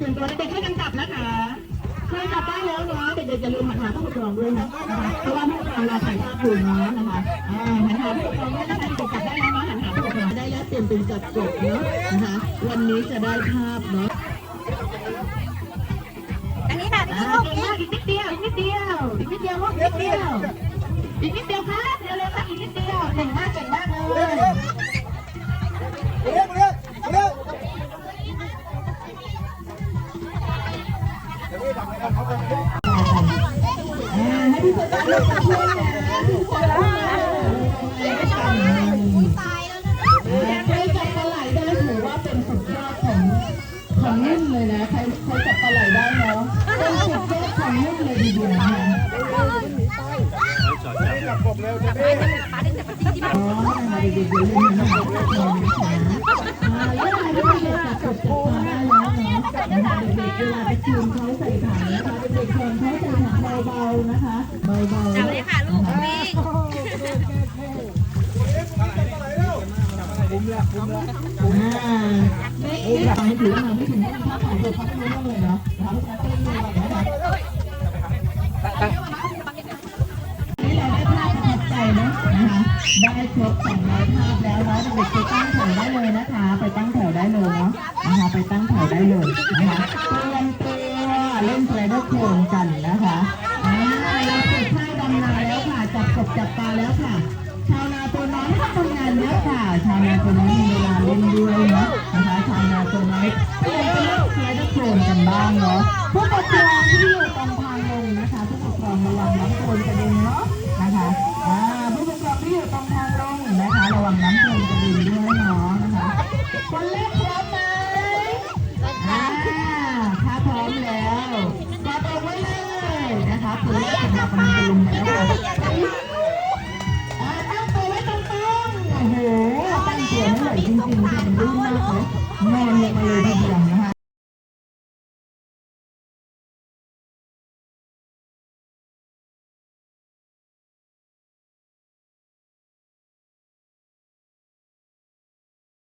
ตื่นตัวเด็กๆช่วยกันจับนะคะช่วยจับได้แล้วเนาะเด็กๆจะลืมหันหาผู้ปกครองด้วยนะเพราะว่าผู้ปกครองเราใส่ผ้าคลุมนะนะคะอ่าหันหาผู้ปกครองด้วยนะคะเด็กๆจับได้แล้วเนาะหันหาผู้ปกครองได้แล้วเปลี่ยนเป็นจับกบเนาะนะคะ วันนี้จะได้ภาพเนาะอันนี้ค่ะอ่าเก่งมากอีกนิดเดียวอีกนิดเดียวอีกนิดเดียวลูกนิดเดียวอีกนิดเดียว ให้พี่โฟกัสลูกช่วยนะพี่โฟกัสมาเลยตายแล้วนะใครจับปลาไหลได้ถือว่าเป็นสุดยอดของของนุ่นเลยนะ ใครใครจับปลาไหลได้เนาะเป็นสุดยอดของนุ่นเลยทีเดียวนะป้าได้แต่ปฏิทินอ๋อมาด็กๆอย่าลืมนะคะทุกคนนะคะอ่าแล้วอะไรที่เด็กๆจับกดจับ เวลาไปคืนเขาใส่ถังนะคะเด็กๆแทนเขาใส่ถังเบาๆนะคะเบาๆจับเลยค่ะลูกวิ่งอ่าเอ๊ะไม่ถือว่าไม่ถึงถ้าถ่ายรูปเขาไม่รู้เรื่องเลยเนาะเขาจะเต้นเลยนะคะ ได้ครบสองร้อยภาพแล้วเนาะเด็กๆไปตั้งแถวได้เลยนะคะ ไปตั้งแถวได้เลยเนาะนะคะไปตั้งแถวได้เลยนะคะเตรียมตัวเล่นสไลเดอร์โคลนกันนะคะอ่าเราเก็บผ้าดำนาแล้วค่ะจับกบจับปลาแล้วค่ะ ชาวนาตัวน้อยทำงานเยอะค่ะ ชาวนาตัวน้อยมีเวลาเล่นด้วยเนาะนะคะชาวนาตัวน้อยเล่นสไลเดอร์โคลนกันบ้างเนาะผู้ปกครองที่ คนแรกพร้อมไหมอ่าถ้าพร้อมแล้วจับเอาไว้เลยนะคะคนแรกของเรากำลังจะลงแล้วค่ะอ่าตั้งตัวไว้ตรงๆโอ้โหตั้งตัวไม่ไหวจริงๆค่ะมันลื่นมากเลยนอนลงมาเลยทีเดียว